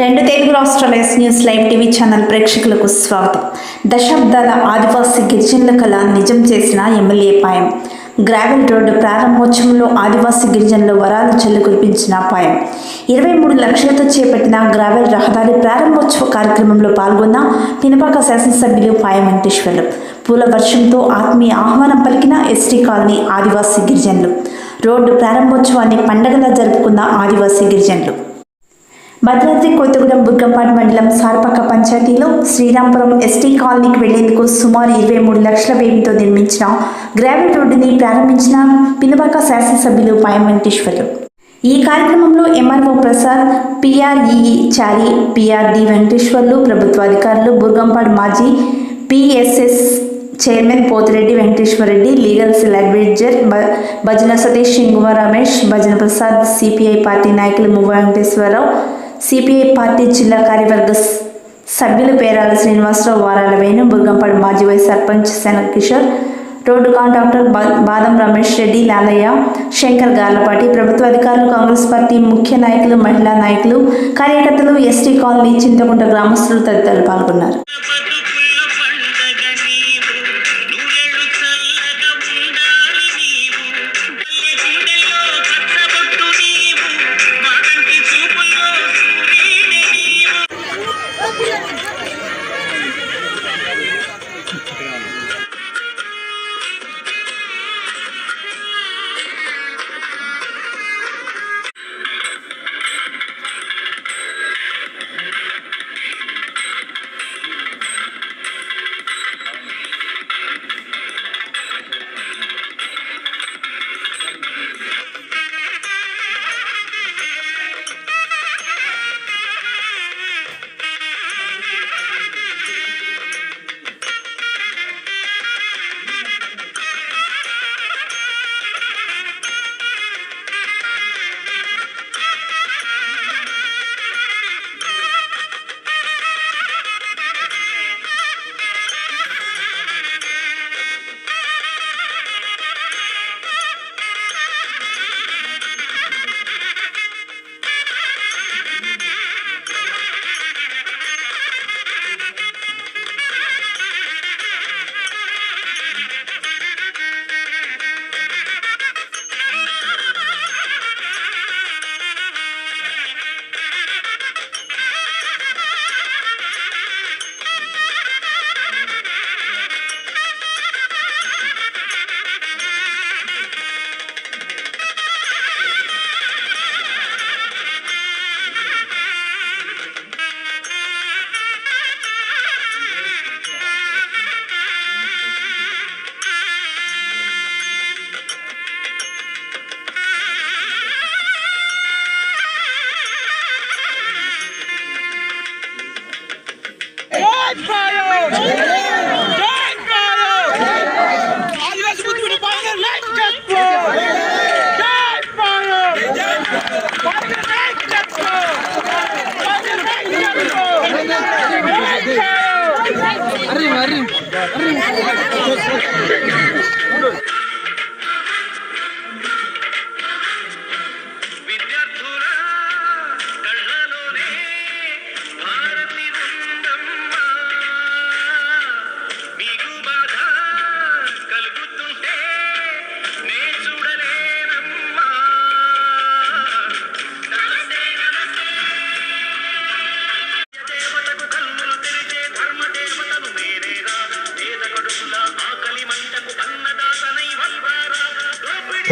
రెండు తెలుగు రాష్ట్రాల S news live TV channel ప్రేక్షకులకు స్వాగతం. దశాబ్దాల ఆదివాసీ గిరిజనుల కళ నిజం చేసిన ఎమ్మెల్యే పాయం. గ్రావెల్ రోడ్డు ప్రారంభోత్సవంలో ఆదివాసీ గిరిజనులు వరాలు చెల్లు కురిపించిన పాయం. ఇరవై మూడు లక్షలతో చేపట్టిన గ్రావెల్ రహదారి ప్రారంభోత్సవ కార్యక్రమంలో పాల్గొన్న పినపాక శాసనసభ్యులు పాయం వెంకటేశ్వర్లు. పూల వర్షంతో ఆత్మీయ ఆహ్వానం పలికిన ఎస్టీ కాలనీ ఆదివాసీ గిరిజనులు. రోడ్డు ప్రారంభోత్సవాన్ని పండగలా జరుపుకున్న ఆదివాసీ గిరిజనులు. భద్రాద్రి కొత్తగూడెం బుగ్గంపాటి మండలం సార్పక్క పంచాయతీలో శ్రీరాంపురం ఎస్టీ కాలనీకి వెళ్ళేందుకు సుమారు ఇరవై మూడు లక్షల వ్యయంతో నిర్మించిన గ్రావెల్ రోడ్డుని ప్రారంభించిన పినబాక శాసనసభ్యులు పాయం వెంకటేశ్వర్లు. ఈ కార్యక్రమంలో MRO Prasad PREE Chari PRD Venkateswarlu ప్రభుత్వ అధికారులు బుర్గంపాడు మాజీ PSS chairman Pothireddy Venkateswarareddy legal cell adviser Bhajana Satish Singuva Ramesh భజన ప్రసాద్ సిపిఐ పార్టీ నాయకులు మువ్వ వెంకటేశ్వరరావు సిపిఐ పార్టీ జిల్లా కార్యవర్గ స- సభ్యులు పేరాల శ్రీనివాసరావు వారాల వేణు బుర్గంపాడు మాజీ vice sarpanch Sana Kishore road contractor బా- బాదం రమేష్ రెడ్డి లాలయ్య శంకర్ గార్లపాటి ప్రభుత్వ అధికారులు కాంగ్రెస్ పార్టీ ముఖ్య నాయకులు మహిళా నాయకులు కార్యకర్తలు ఎస్టీ కాలనీ చింతకుంట గ్రామస్తులు తదితరులు పాల్గొన్నారు. Yeah.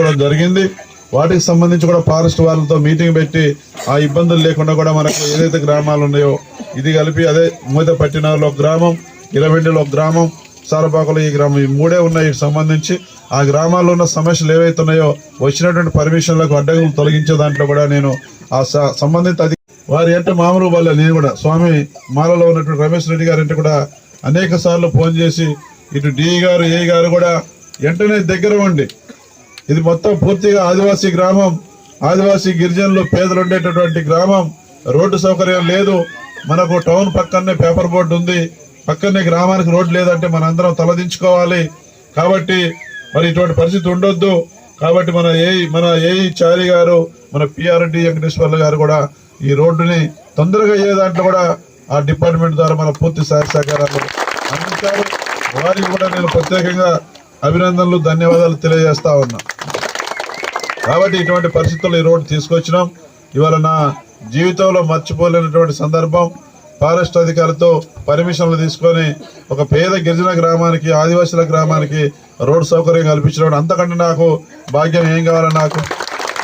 కూడా జరిగింది. వాటికి సంబంధించి కూడా ఫారెస్ట్ వాళ్ళతో మీటింగ్ పెట్టి ఆ ఇబ్బందులు లేకుండా కూడా మనకు ఏదైతే గ్రామాలు ఉన్నాయో ఇది కలిపి అదే మూత పట్టినలో ఒక గ్రామం ఇరవెండిలో ఒక గ్రామం సారపాకలో ఈ గ్రామం ఈ మూడే ఉన్నాయి సంబంధించి. ఆ గ్రామాల్లో ఉన్న సమస్యలు ఏవైతే ఉన్నాయో వచ్చినటువంటి పర్మిషన్లకు అడ్డగులు తొలగించే దాంట్లో కూడా నేను ఆ స- సంబంధిత అధిక వారి అంటే మామూలు వాళ్ళ నేను కూడా స్వామి మాలలో ఉన్నటువంటి రమేష్ రెడ్డి గారి అంటే కూడా అనేక సార్లు ఫోన్ చేసి ఇటు డి గారు ఏ గారు కూడా వెంటనే దగ్గర ఉండి ఇది మొత్తం పూర్తిగా ఆదివాసీ గ్రామం. ఆదివాసీ గిరిజనులు పేదలు ఉండేటటువంటి గ్రామం. రోడ్డు సౌకర్యం లేదు. మనకు టౌన్ పక్కనే పేపర్ బోర్డు ఉంది. పక్కనే గ్రామానికి రోడ్డు లేదంటే మనందరం తలదించుకోవాలి. కాబట్టి మరి ఇటువంటి పరిస్థితి ఉండొద్దు. కాబట్టి మన ఏ మన ఏఈ చారి గారు మన పిఆర్డి వెంకటేశ్వర్లు గారు కూడా ఈ రోడ్డుని తొందరగా అయ్యే దాంట్లో కూడా ఆ డిపార్ట్మెంట్ ద్వారా మన పూర్తి సహాయ సహకారాలు అందించారు. వారికి కూడా నేను ప్రత్యేకంగా అభినందనలు ధన్యవాదాలు తెలియజేస్తా ఉన్నా. కాబట్టి ఇటువంటి పరిస్థితుల్లో ఈ రోడ్డు తీసుకొచ్చినాం. ఇవాళ నా జీవితంలో మర్చిపోలేనటువంటి సందర్భం. ఫారెస్ట్ అధికారులతో పర్మిషన్లు తీసుకొని ఒక పేద గిరిజన గ్రామానికి ఆదివాసుల గ్రామానికి రోడ్డు సౌకర్యం కల్పించడం అంతకంటే నాకు భాగ్యం ఏం కావాలి నాకు?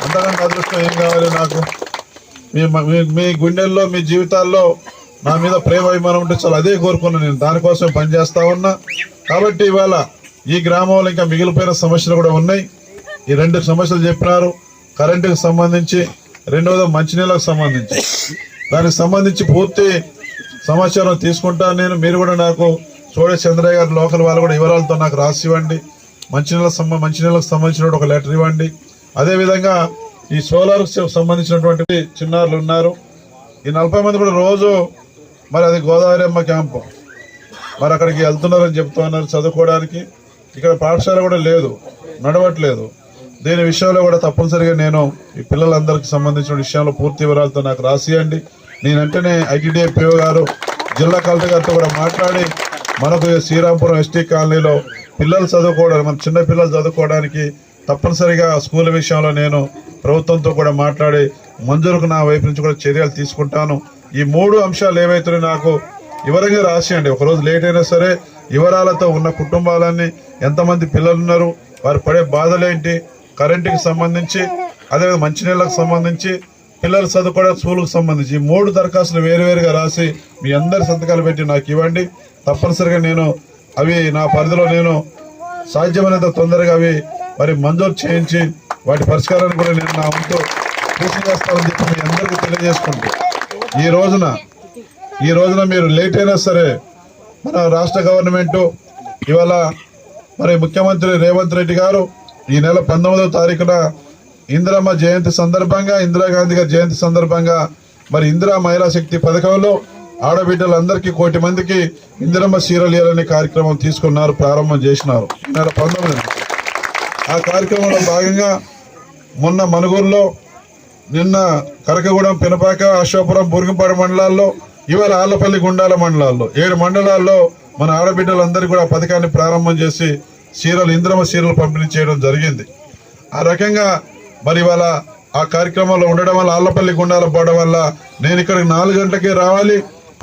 అంతకంటే అదృష్టం ఏం కావాలి నాకు? మీ మీ- మీ గుండెల్లో మీ జీవితాల్లో నా మీద ప్రేమ అభిమానం ఉంటే చాలా అదే కోరుకున్నాను నేను. దానికోసం పనిచేస్తా ఉన్నా. కాబట్టి ఇవాళ ఈ గ్రామంలో ఇంకా మిగిలిపోయిన సమస్యలు కూడా ఉన్నాయి. ఈ రెండు సమస్యలు చెప్పినారు. కరెంటుకు సంబంధించి రెండవది మంచినీళ్ళకు సంబంధించి. దానికి సంబంధించి పూర్తి సమాచారం తీసుకుంటాను నేను మీరు కూడా నాకు చూడే చంద్రయ్య గారు లోకల్ వాళ్ళు కూడా వివరాలతో నాకు రాసి ఇవ్వండి. మంచినీళ్ళ సంబ మంచినీళ్ళకు సంబంధించిన ఒక లెటర్ ఇవ్వండి. అదేవిధంగా ఈ సోలార్ సంబంధించినటువంటి చిన్నారులు ఉన్నారు. ఈ నలభై మంది కూడా రోజు మరి అది గోదావరి అమ్మ క్యాంపు. మరి అక్కడికి వెళ్తున్నారని చెప్తున్నారు చదువుకోవడానికి. ఇక్కడ పాఠశాల కూడా లేదు నడవట్లేదు. దీని విషయంలో కూడా తప్పనిసరిగా నేను ఈ పిల్లలందరికి సంబంధించిన విషయంలో పూర్తి వివరాలతో నాకు రాసియండి నేను వెంటనే ఐటీడీఏ పిఓ గారు జిల్లా కలెక్టర్ గారితో కూడా మాట్లాడి మనకు శ్రీరాంపురం ఎస్టీ కాలనీలో పిల్లలు చదువుకోవడానికి మన చిన్న పిల్లలు చదువుకోవడానికి తప్పనిసరిగా స్కూల్ విషయంలో నేను ప్రభుత్వంతో కూడా మాట్లాడి మంజూరుకు నా వైపు నుంచి కూడా చర్యలు తీసుకుంటాను. ఈ మూడు అంశాలు ఏవైతున్నాయి నాకు వివరంగా రాసేయండి ఒకరోజు లేట్ అయినా సరే వివరాలతో ఉన్న కుటుంబాలన్నీ ఎంతమంది పిల్లలు ఉన్నారు వారు పడే బాధలేంటి కరెంటుకి సంబంధించి అదేవిధంగా మంచినీళ్ళకు సంబంధించి పిల్లలు చదువుకోవడం స్కూల్కి సంబంధించి మూడు దరఖాస్తులు వేరువేరుగా రాసి మీ అందరి సంతకాలు పెట్టి నాకు ఇవ్వండి. తప్పనిసరిగా నేను అవి నా పరిధిలో నేను సాధ్యమైనంత తొందరగా అవి మరి మంజూరు చేయించి వాటి పరిష్కారాన్ని కూడా నేను నా ముందు కృషి చేస్తానని చెప్పి మీ అందరికీ తెలియజేసుకుంటూ. ఈ రోజున ఈ రోజున మీరు లేట్ అయినా సరే మన రాష్ట్ర గవర్నమెంటు ఇవాళ మరి ముఖ్యమంత్రి రేవంత్ రెడ్డి గారు ఈ నెల పంతొమ్మిదవ తారీఖున ఇందిరమ్మ జయంతి సందర్భంగా ఇందిరాగాంధీ గారి జయంతి సందర్భంగా మరి ఇందిరా మహిళా శక్తి పథకంలో ఆడబిడ్డలందరికీ కోటి మందికి ఇందిరమ్మ సీరలియాలనే కార్యక్రమం తీసుకున్నారు ప్రారంభం చేసినారు. ఈ నెల పంతొమ్మిది ఆ కార్యక్రమంలో భాగంగా మొన్న మనుగూరులో నిన్న కరకగూడెం పినపాక అశోపురం బురుగుపాడు మండలాల్లో ఇవాళ ఆళ్ళపల్లి గుండాల మండలాల్లో ఏడు మండలాల్లో మన ఆడబిడ్డలందరూ కూడా పథకాన్ని ప్రారంభం చేసి చీరలు ఇంద్రమ చీరలు పంపిణీ చేయడం జరిగింది. ఆ రకంగా మరి వాళ్ళ ఆ కార్యక్రమంలో ఉండడం వల్ల అల్లపల్లి గుండాల పోవడం వల్ల నేను ఇక్కడికి నాలుగు గంటలకే రావాలి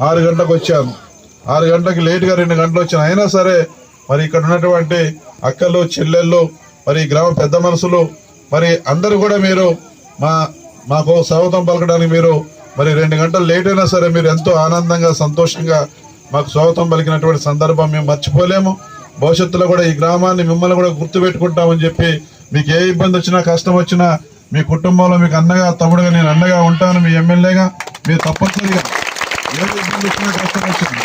ఆరు గంటలకు వచ్చాను. ఆరు గంటలకు లేటుగా రెండు గంటలు వచ్చాను అయినా సరే మరి ఇక్కడ ఉన్నటువంటి అక్కలు చెల్లెళ్ళు మరి గ్రామ పెద్ద మనుషులు మరి అందరూ కూడా మీరు మా మాకు స్వాగతం పలకడానికి మీరు మరి రెండు గంటలు లేట్ అయినా సరే మీరు ఎంతో ఆనందంగా సంతోషంగా మాకు స్వాగతం పలికినటువంటి సందర్భం మేము మర్చిపోలేము. భవిష్యత్తులో కూడా ఈ గ్రామాన్ని మిమ్మల్ని కూడా గుర్తుపెట్టుకుంటామని చెప్పి మీకు ఏ ఇబ్బంది వచ్చినా కష్టం వచ్చినా మీ కుటుంబంలో మీకు అన్నగా తమ్ముడుగా నేను అండగా ఉంటాను మీ ఎమ్మెల్యేగా మీరు తప్పనిసరిగా ఏ ఇబ్బంది వచ్చినా కష్టం వచ్చింది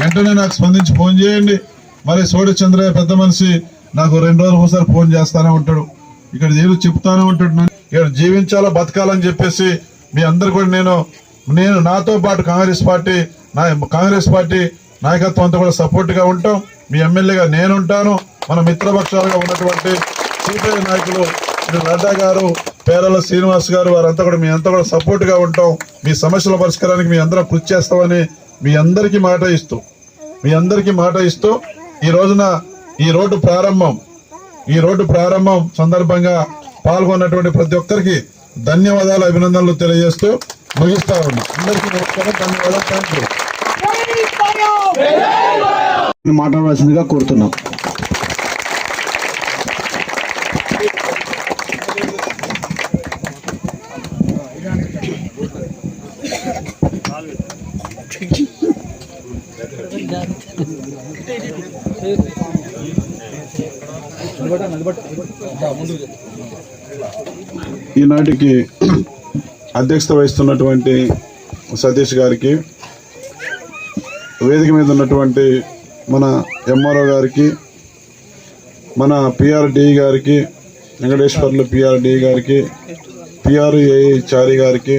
వెంటనే నాకు స్పందించి ఫోన్ చేయండి. మరి సోడి చంద్రయ్య పెద్ద మనిషి నాకు రెండు రోజులు ఒకసారి ఫోన్ చేస్తానే ఉంటాడు. ఇక్కడ ఏదో చెప్తానే ఉంటాడు ఇక్కడ జీవించాలో బతకాలని చెప్పేసి మీ అందరు కూడా నేను నేను నాతో పాటు కాంగ్రెస్ పార్టీ నా కాంగ్రెస్ పార్టీ నాయకత్వం అంతా కూడా సపోర్ట్గా ఉంటాం. మీ ఎమ్మెల్యేగా నేను ఉంటాను మన మిత్రపక్షాలుగా ఉన్నటువంటి సిపిఐ నాయకులు నడ్డా గారు పేరల శ్రీనివాస్ గారు వారంతా కూడా మీ అంతా కూడా సపోర్ట్గా ఉంటాం. మీ సమస్యల పరిష్కారానికి మీ అందరం కృషి చేస్తామని మీ అందరికీ మాట ఇస్తూ మీ అందరికీ మాట ఇస్తూ ఈ రోజున ఈ రోడ్డు ప్రారంభం ఈ రోడ్డు ప్రారంభం సందర్భంగా పాల్గొన్నటువంటి ప్రతి ఒక్కరికి ధన్యవాదాలు అభినందనలు తెలియజేస్తూ ముగిస్తా ఉన్నాం. అందరికీ నమస్కారం ధన్యవాదాలు థ్యాంక్ యూ మాట్లాడవలసిందిగా కోరుతున్నాం. ఈనాటికి అధ్యక్షత వహిస్తున్నటువంటి సతీష్ గారికి వేదిక మీద ఉన్నటువంటి మన ఎంఆర్ఓ గారికి మన పిఆర్డి గారికి వెంకటేశ్వర్లు పిఆర్డి గారికి పిఆర్ఏ చారి గారికి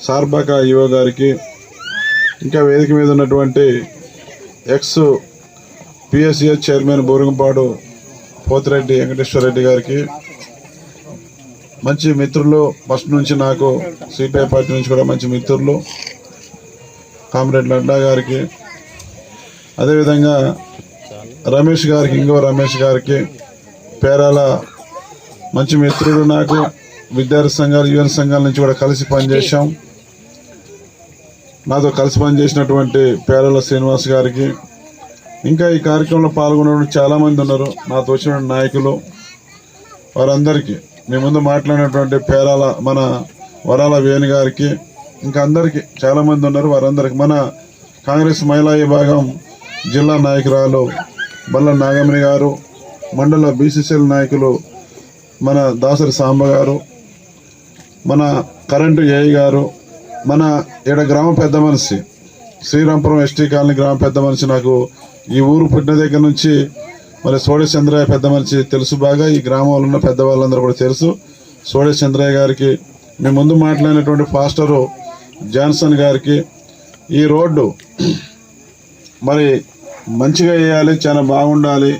సార్బాక యువ గారికి ఇంకా వేదిక మీద ఉన్నటువంటి ex PSCS chairman Boringapadu Pothireddy Venkateswara Reddy గారికి మంచి మిత్రులు ఫస్ట్ నుంచి నాకు సిపిఐ పార్టీ నుంచి కూడా మంచి మిత్రులు కామ్రేడ్ లడ్డా గారికి అదేవిధంగా రమేష్ గారికి ఇంకో రమేష్ గారికి పేరాల మంచి మిత్రుడు నాకు. విద్యార్థి సంఘాలు యువన సంఘాల నుంచి కూడా కలిసి పనిచేశాం. నాతో కలిసి పనిచేసినటువంటి పేరాల శ్రీనివాస్ గారికి. ఇంకా ఈ కార్యక్రమంలో పాల్గొన్న చాలామంది ఉన్నారు. నాతో వచ్చిన నాయకులు వారందరికీ మీ ముందు మాట్లాడినటువంటి పేరాల మన వరాల వేణు గారికి ఇంకా అందరికీ చాలామంది ఉన్నారు. వారందరికీ మన కాంగ్రెస్ మహిళా విభాగం జిల్లా నాయకురాలు బల్ల నాగమణి గారు మండల బీసీసీఎల్ నాయకులు మన దాసరి సాంబ గారు మన కరెంటు ఏఐ గారు మన ఈడ గ్రామ పెద్ద మనిషి శ్రీరాంపురం ఎస్టీ కాలనీ గ్రామ పెద్ద మనిషి నాకు ఈ ఊరు పుట్టిన దగ్గర నుంచి మరి సోడే చంద్రయ్య పెద్ద మనిషి తెలుసు బాగా ఈ గ్రామంలో ఉన్న పెద్దవాళ్ళందరూ కూడా తెలుసు. సోడే చంద్రయ్య గారికి మేము ముందు మాట్లాడినటువంటి ఫాస్టరు జాన్సన్ గారికి ఈ రోడ్డు మరి మంచిగా వేయాలి చాలా బాగుండాలి.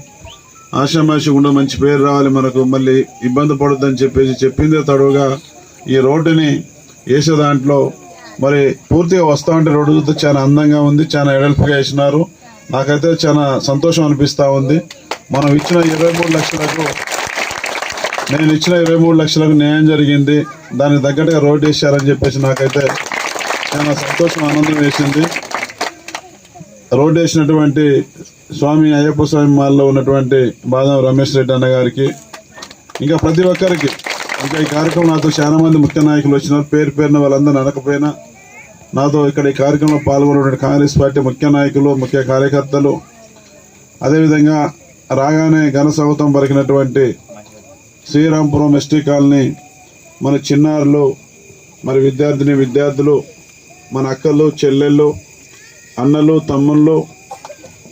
ఆశామాషి కూడా మంచి పేరు రావాలి మనకు. మళ్ళీ ఇబ్బంది పడుద్దని చెప్పేసి చెప్పిందే తడువుగా ఈ రోడ్డుని వేసే దాంట్లో మరి పూర్తిగా వస్తా ఉంటే రోడ్డు చూస్తే చాలా అందంగా ఉంది చాలా ఎడల్పుగా వేసినారు. నాకైతే చాలా సంతోషం అనిపిస్తూ ఉంది. మనం ఇచ్చిన ఇరవై మూడు లక్షలకు నేను ఇచ్చిన ఇరవై మూడు లక్షలకు న్యాయం జరిగింది. దానికి తగ్గట్టుగా రోడ్డు వేసారని చెప్పేసి నాకైతే చాలా సంతోషం ఆనందం వేసింది. రోడ్డు వేసినటువంటి స్వామి అయ్యప్ప స్వామి మాల్లో ఉన్నటువంటి బాదం రమేష్ రెడ్డి అన్నగారికి ఇంకా ప్రతి ఒక్కరికి ఇంకా ఈ కార్యక్రమం నాతో చాలా మంది ముఖ్య నాయకులు వచ్చినారు. పేరు పేరున వాళ్ళందరూ అనకపోయినా నాతో ఇక్కడ ఈ కార్యక్రమంలో పాల్గొన్నటువంటి కాంగ్రెస్ పార్టీ ముఖ్య నాయకులు ముఖ్య కార్యకర్తలు. అదేవిధంగా రాగానే ఘన స్వాగతం పలికినటువంటి శ్రీరాంపురం ఎస్టీ కాలనీ మన చిన్నారులు మరి విద్యార్థిని విద్యార్థులు మన అక్కలు చెల్లెళ్ళు అన్నలు తమ్ముళ్ళు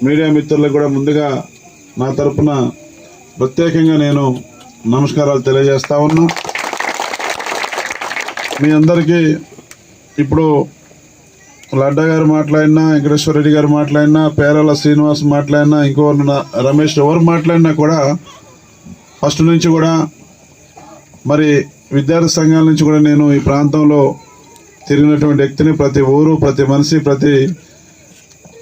మీడియా మిత్రులకు కూడా ముందుగా నా తరపున ప్రత్యేకంగా నేను నమస్కారాలు తెలియజేస్తా ఉన్నా. మీ అందరికీ ఇప్పుడు లడ్డా గారు మాట్లాడినా వెంకటేశ్వర రెడ్డి గారు మాట్లాడినా పేరాల శ్రీనివాస్ మాట్లాడినా ఇంకో రమేష్ ఎవరు మాట్లాడినా కూడా ఫస్ట్ నుంచి కూడా మరి విద్యార్థి సంఘాల నుంచి కూడా నేను ఈ ప్రాంతంలో తిరిగినటువంటి వ్యక్తిని ప్రతి ఊరు ప్రతి మనిషి ప్రతి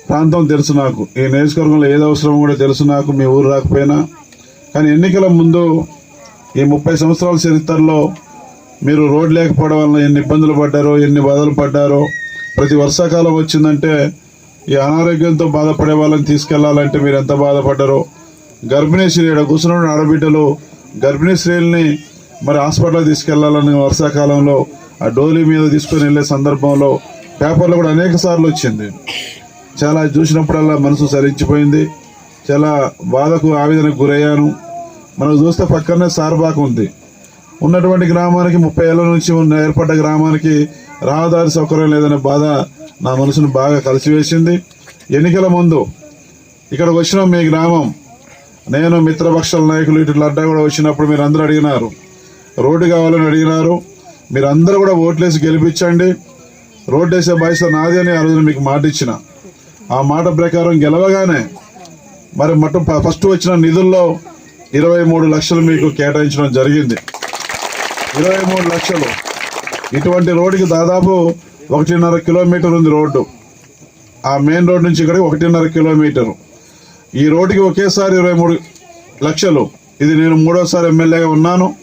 ప్రాంతం తెలుసు నాకు. ఈ నియోజకవర్గంలో ఏది అవసరమో కూడా తెలుసు నాకు. మీ ఊరు రాకపోయినా. కానీ ఎన్నికల ముందు ఈ ముప్పై సంవత్సరాల చరిత్రలో మీరు రోడ్ లేకపోవడం వలన ఎన్ని ఇబ్బందులు పడ్డారో ఎన్ని బాధలు పడ్డారో ప్రతి వర్షాకాలం వచ్చిందంటే ఈ అనారోగ్యంతో బాధపడే వాళ్ళని తీసుకెళ్ళాలంటే మీరు ఎంత బాధపడ్డారో. గర్భిణీ స్త్రీ కూర్చున్న ఆడబిడ్డలు గర్భిణీ స్త్రీల్ని మరి హాస్పిటల్ తీసుకెళ్ళాలని వర్షాకాలంలో ఆ డోలీ మీద తీసుకొని వెళ్ళే సందర్భంలో పేపర్లో కూడా అనేక సార్లు వచ్చింది. చాలా చూసినప్పుడల్లా మనసు సరించిపోయింది. చాలా బాధకు ఆవేదనకు గురయ్యాను. మనకు చూస్తే పక్కనే సార్బాక్ ఉంది. ఉన్నటువంటి గ్రామానికి ముప్పై ఏళ్ళ నుంచి ఉన్న ఏర్పడ్డ గ్రామానికి రహదారి సౌకర్యం లేదనే బాధ నా మనసును బాగా కలిసివేసింది. ఎన్నికల ముందు ఇక్కడికి వచ్చిన మీ గ్రామం నేను మిత్రపక్షాల నాయకులు ఇటు లడ్డా కూడా వచ్చినప్పుడు మీరు అందరూ అడిగినారు. రోడ్డు కావాలని అడిగినారు. మీరు అందరూ కూడా ఓట్లేసి గెలిపించండి. రోడ్డు వేసే బాధ్యత నాది అని ఆ రోజున మీకు మాట ఇచ్చిన. ఆ మాట ప్రకారం గెలవగానే మరి మొట్ట ఫస్ట్ వచ్చిన నిధుల్లో ఇరవై మూడు లక్షలు మీకు కేటాయించడం జరిగింది. ఇరవై మూడు లక్షలు. ఇటువంటి రోడ్డుకి దాదాపు ఒకటిన్నర కిలోమీటర్ ఉంది రోడ్డు. ఆ మెయిన్ రోడ్ నుంచి ఇక్కడికి ఒకటిన్నర కిలోమీటరు. ఈ రోడ్డుకి ఒకేసారి ఇరవై మూడు లక్షలు. ఇది నేను మూడోసారి ఎమ్మెల్యేగా ఉన్నాను.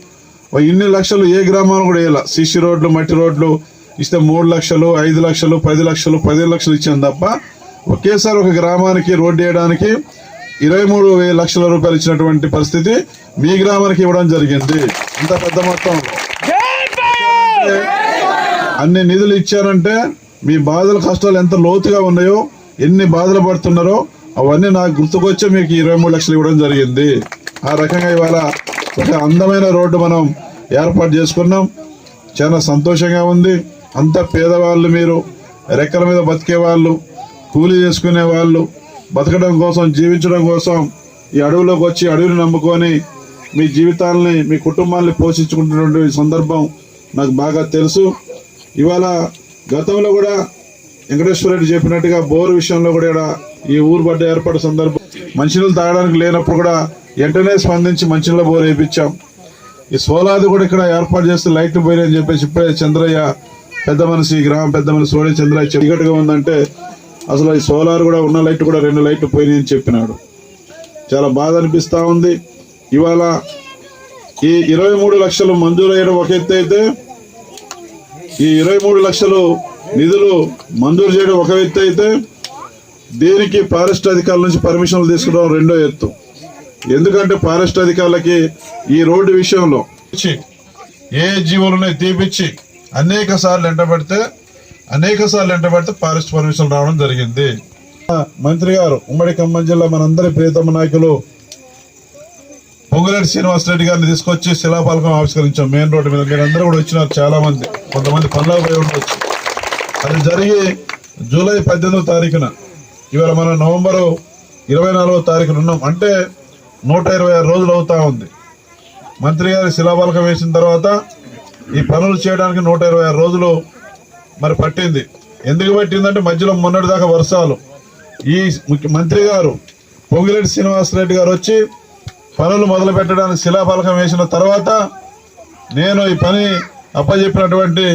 ఇన్ని లక్షలు ఏ గ్రామాలు కూడా వేయాల. సిసి రోడ్లు మట్టి రోడ్లు ఇస్తే మూడు లక్షలు ఐదు లక్షలు పది లక్షలు పదిహేను లక్షలు ఇచ్చాను తప్ప ఒకేసారి ఒక గ్రామానికి రోడ్డు వేయడానికి ఇరవై మూడు వేల లక్షల రూపాయలు ఇచ్చినటువంటి పరిస్థితి మీ గ్రామానికి ఇవ్వడం జరిగింది. ఇంత పెద్ద మొత్తంలో. అన్ని నిధులు ఇచ్చారంటే మీ బాధల కష్టాలు ఎంత లోతుగా ఉన్నాయో ఎన్ని బాధలు పడుతున్నారో అవన్నీ నాకు గుర్తుకొచ్చే మీకు ఇరవై మూడు లక్షలు ఇవ్వడం జరిగింది. ఆ రకంగా ఇవాళ ఒక అందమైన రోడ్డు మనం ఏర్పాటు చేసుకున్నాం. చాలా సంతోషంగా ఉంది. అంత పేదవాళ్ళు మీరు రెక్కల మీద బతికే వాళ్ళు కూలీ చేసుకునే వాళ్ళు బతకడం కోసం జీవించడం కోసం ఈ అడవిలోకి వచ్చి అడవిని నమ్ముకొని మీ జీవితాలని మీ కుటుంబాన్ని పోషించుకుంటున్నటువంటి సందర్భం నాకు బాగా తెలుసు. ఇవాళ గతంలో కూడా వెంకటేశ్వర రెడ్డి చెప్పినట్టుగా బోరు విషయంలో కూడా ఈడ ఈ ఊరు బడ్డ ఏర్పాటు సందర్భం మంచినీళ్ళు తాగడానికి లేనప్పుడు కూడా వెంటనే స్పందించి మంచినీళ్ళ బోరు వేయించాం ఈ సోలాది కూడా ఇక్కడ ఏర్పాటు చేస్తే లైట్లు పోయినాయని చెప్పేసి ఇప్పుడే చంద్రయ్య పెద్ద మనిషి గ్రామం పెద్ద మనిషి సోడి చంద్రయ్య చీకటిగా ఉందంటే అసలు ఈ సోలార్ కూడా ఉన్న లైట్ కూడా రెండు లైట్లు పోయినాయని చెప్పినాడు. చాలా బాధ అనిపిస్తూ ఉంది. ఇవాళ ఈ ఇరవై మూడు లక్షలు మంజూరు ఒక ఎత్తు అయితే ఈ ఇరవై మూడు లక్షలు నిధులు మంజూరు చేయడం ఒక ఎత్తు అయితే దీనికి ఫారెస్ట్ అధికారుల నుంచి పర్మిషన్లు తీసుకోవడం రెండో ఎత్తు. ఎందుకంటే ఫారెస్ట్ అధికారులకి ఈ రోడ్డు విషయంలో ఏ జీవులను తీపిచ్చి అనేక సార్లు ఎంటబడితే అనేక సార్లు ఎంటబడితే ఫారెస్ట్ పర్మిషన్ రావడం జరిగింది. మంత్రి గారు ఉమ్మడి ఖమ్మం జిల్లా మనందరి ప్రియతమ నాయకులు పొంగులేటి శ్రీనివాసరెడ్డి గారిని తీసుకొచ్చి శిలాపాలకం ఆవిష్కరించాం. మెయిన్ రోడ్డు మీద మీరందరూ అందరూ కూడా వచ్చినారు చాలా మంది కొంతమంది పనులకు పోయి ఉండొచ్చు. అది జరిగి జూలై పద్దెనిమిదో తారీఖున ఇవాళ మనం నవంబరు ఇరవై నాలుగో తారీఖున ఉన్నాం. అంటే నూట ఇరవై ఆరు రోజులు అవుతా ఉంది. మంత్రి గారి శిలాపాలకం వేసిన తర్వాత ఈ పనులు చేయడానికి నూట ఇరవై ఆరు రోజులు మరి పట్టింది. ఎందుకు పట్టిందంటే మధ్యలో మొన్నటి దాకా వర్షాలు. ఈ మంత్రి గారు పొంగిరెడ్డి శ్రీనివాసరెడ్డి గారు వచ్చి పనులు మొదలు పెట్టడానికి శిలాఫలకం వేసిన తర్వాత నేను ఈ పని అప్పచెప్పినటువంటి